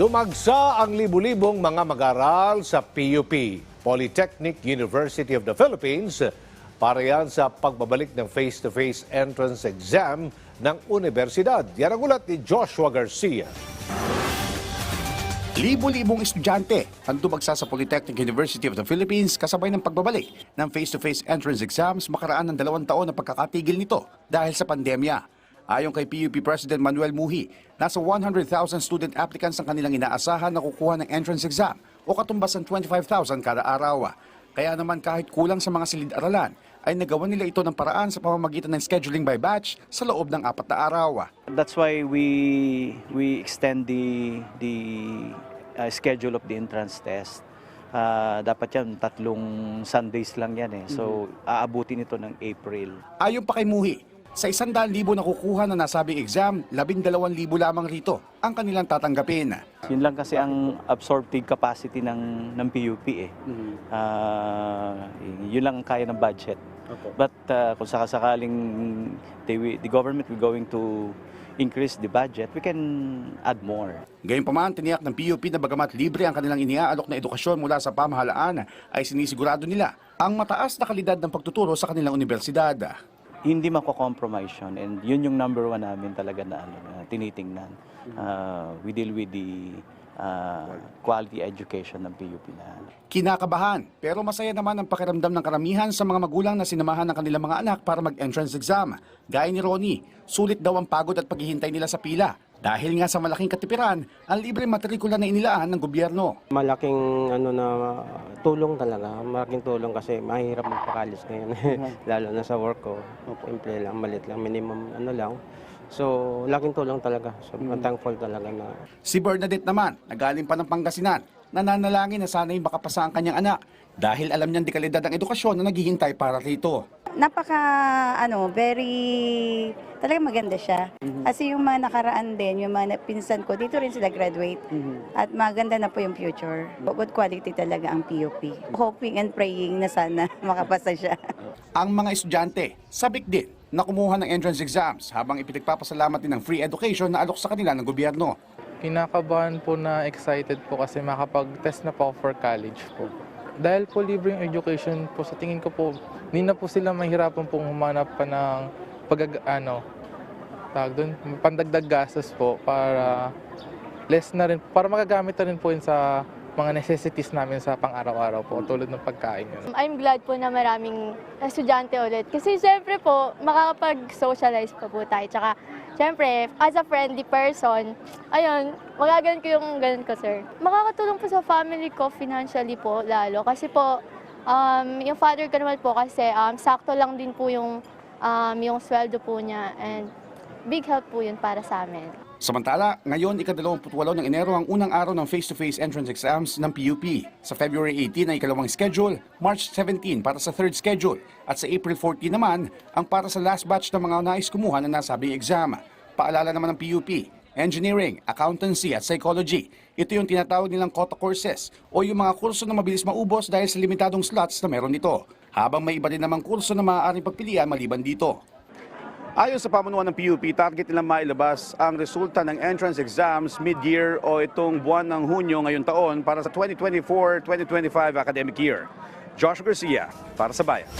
Dumagsa ang libu-libong mga mag-aral sa PUP, Polytechnic University of the Philippines, para yan sa pagbabalik ng face-to-face entrance exam ng universidad. Yan ang ulat ni Joshua Garcia. Libo-libong estudyante ang dumagsa sa Polytechnic University of the Philippines kasabay ng pagbabalik ng face-to-face entrance exams makaraan ng dalawang taon na pagkakatigil nito dahil sa pandemya. Ayon kay PUP President Manuel Muhi, nasa 100,000 student applicants ang kanilang inaasahan na kukuha ng entrance exam o katumbas ng 25,000 kada araw. Kaya naman kahit kulang sa mga silid-aralan, ay nagawa nila ito ng paraan sa pamamagitan ng scheduling by batch sa loob ng apat na araw. That's why we we extend the the uh, schedule of the entrance test. Uh, dapat yan tatlong Sundays lang yan eh. So aabutin ito ng April. Ayon pa kay Muhi, sa 100,000 na kukuha na nasabing exam, 12,000 lamang rito ang kanilang tatanggapin. Yun lang kasi ang absorptive capacity ng ng PUP eh. Ah, yun lang ang kaya ng budget. But uh, kung sakasakaling they, the government will going to increase the budget, we can add more. Gayunpaman, tiniyak ng PUP na bagamat libre ang kanilang iniaalok na edukasyon mula sa pamahalaan, ay sinisigurado nila ang mataas na kalidad ng pagtuturo sa kanilang universidad. Hindi mako-compromise yun. And yun yung number one namin talaga na, ano, na tinitingnan. Uh, we deal with the uh, quality education ng PUP na. Kinakabahan, pero masaya naman ang pakiramdam ng karamihan sa mga magulang na sinamahan ng kanilang mga anak para mag-entrance exam. Gaya ni Ronnie, sulit daw ang pagod at paghihintay nila sa pila. Dahil nga sa malaking katipiran, ang libre matrikula na inilaan ng gobyerno. Malaking ano na tulong talaga, malaking tulong kasi mahirap magpakalis ngayon lalo na sa work ko. Simple lang, malit lang, minimum ano lang. So, laking tulong talaga. So, thankful talaga na Si Bernadette naman, nagaling pa ng Pangasinan, nananalangin na sana'y makapasa ang kanyang anak dahil alam niyang di kalidad ang edukasyon na naghihintay para rito. napaka ano, very talaga maganda siya. Kasi yung mga nakaraan din, yung mga pinsan ko, dito rin sila graduate. At maganda na po yung future. Good quality talaga ang PUP. Hoping and praying na sana makapasa siya. Ang mga estudyante, sabik din na kumuha ng entrance exams habang ipinagpapasalamat din ng free education na alok sa kanila ng gobyerno. Kinakabahan po na excited po kasi makapag-test na po for college po. Dahil po libre yung education po, sa tingin ko po, hindi na po sila mahirapan pong humanap pa ng pag, ano, tawag doon, pandagdag gastos po para less na rin, para magagamit na rin po yun sa mga necessities namin sa pang-araw-araw po, tulad ng pagkain. I'm glad po na maraming estudyante ulit. Kasi syempre po, makakapag-socialize pa po tayo. Tsaka, syempre, as a friendly person, ayun, magagalan ko yung ganun ko, sir. Makakatulong po sa family ko financially po, lalo. Kasi po, um, yung father ko naman po kasi, um, sakto lang din po yung, um, yung sweldo po niya. And big help po yun para sa amin. Samantala, ngayon ika-28 ng Enero ang unang araw ng face-to-face entrance exams ng PUP. Sa February 18 ay ikalawang schedule, March 17 para sa third schedule, at sa April 14 naman ang para sa last batch ng mga nais kumuha ng nasabing exam. Paalala naman ng PUP, Engineering, Accountancy at Psychology. Ito yung tinatawag nilang quota courses o yung mga kurso na mabilis maubos dahil sa limitadong slots na meron nito. Habang may iba din namang kurso na maaaring pagpilian maliban dito. Ayon sa pamunuan ng PUP, target nilang mailabas ang resulta ng entrance exams mid-year o itong buwan ng Hunyo ngayong taon para sa 2024-2025 academic year. Joshua Garcia, para sa Bayan.